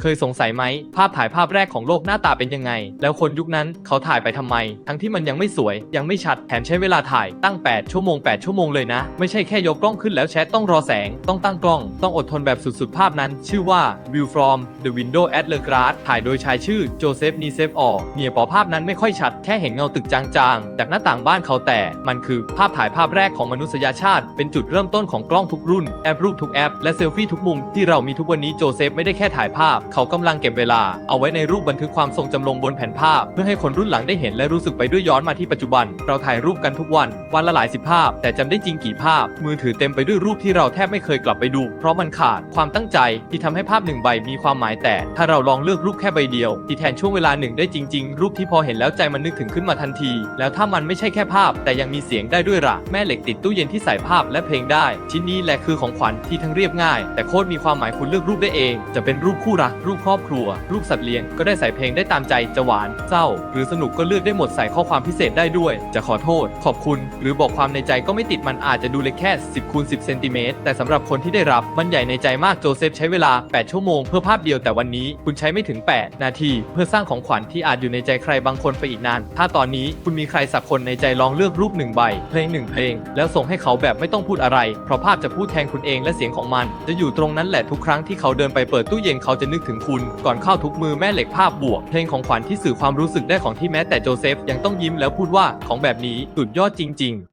เคยสงสัยไหม ภาพถ่ายภาพแรกของโลกหน้าตาเป็นยังไง แล้วคนยุคนั้นเขาถ่ายไปทำไม ทั้งที่มันยังไม่สวย ยังไม่ชัด แถมใช้เวลาถ่ายตั้ง 8 ชั่วโมง 8 ชั่วโมงเลยนะ ไม่ใช่แค่ยกกล้องขึ้นแล้วแชทต้องรอแสง ต้องตั้งกล้อง ต้องอดทนแบบสุดๆ ภาพนั้น ชื่อว่า View from the window at Le Gras ถ่ายโดยชายชื่อโจเซฟนีเซฟออเนี่ยปอภาพนั้นไม่ค่อยชัด แค่เห็นเงาตึกจางๆ จากหน้าต่างบ้านเขาแต่ มันคือภาพถ่ายภาพแรกของมนุษยชาติ เป็นจุดเริ่มต้นของกล้องทุกรุ่น แอปรูปทุกแอป และเซลฟี่ทุกมุมที่เรามีทุกวันนี้โจเซฟไม่ได้แค่ถ่ายภาพเขากำลังเก็บเวลาเอาไว้ในรูปบันทึกความทรงจำลงบนแผ่นภาพ เพื่อให้คนรุ่นหลังได้เห็นและรู้สึกไปด้วยย้อนมาที่ปัจจุบัน เราถ่ายรูปกันทุกวัน วันละหลายสิบภาพ แต่จำได้จริงกี่ภาพ มือถือเต็มไปด้วยรูปที่เราแทบไม่เคยกลับไปดู เพราะมันขาดความตั้งใจที่ทำให้ภาพหนึ่งใบมีความหมายแต่ ถ้าเราลองเลือกรูปแค่ใบเดียว ที่แทนช่วงเวลาหนึ่งได้จริง ๆ รูปที่พอเห็นแล้วใจมันนึกถึงขึ้นมาทันที แล้วถ้ามันไม่ใช่แค่ภาพ แต่ยังมีเสียงได้ด้วยล่ะแม่เหล็กติดตู้เย็นที่ใส่ภาพและเพลงได้ ชิ้นนี้แหละคือของขวัญที่ทั้งเรียบง่าย แต่โคตรมีความหมายคุณเลือกรูปได้เอง จะเป็นรูปคู่รักรูปครอบครัว รูปสัตว์เลี้ยง ก็ได้ใส่เพลงได้ตามใจจะหวาน เศร้า หรือสนุกก็เลือกได้หมดใส่ข้อความพิเศษได้ด้วย จะขอโทษ ขอบคุณ หรือบอกความในใจก็ไม่ติดมันอาจจะดูเล็กแค่ 10คูณ10เซนติเมตรแต่สำหรับคนที่ได้รับมันใหญ่ในใจมากโจเซฟใช้เวลา 8 ชั่วโมงเพื่อภาพเดียวแต่วันนี้ คุณใช้ไม่ถึง 8 นาที เพื่อสร้างของขวัญที่อาจอยู่ในใจใครบางคนไปอีกนาน ถ้าตอนนี้คุณมีใครสักคนในใจลองเลือกรูปหนึ่งใบ เพลงหนึ่งเพลง แล้วส่งให้เขาแบบไม่ต้องพูดอะไร เพราะภาพจะพูดแทนคุณเองและเสียงของมัน จะอยู่ตรงนั้นแหละทุกครั้งที่เขาเดินไปเปิดตู้เย็นเขาจะนึกถึงคุณ ก่อนเข้าทุกมือแม่เหล็กภาพบวก เพลงของขวัญที่สื่อความรู้สึกได้ของที่แม้แต่โจเซฟยังต้องยิ้มแล้วพูดว่าของแบบนี้สุดยอดจริง ๆ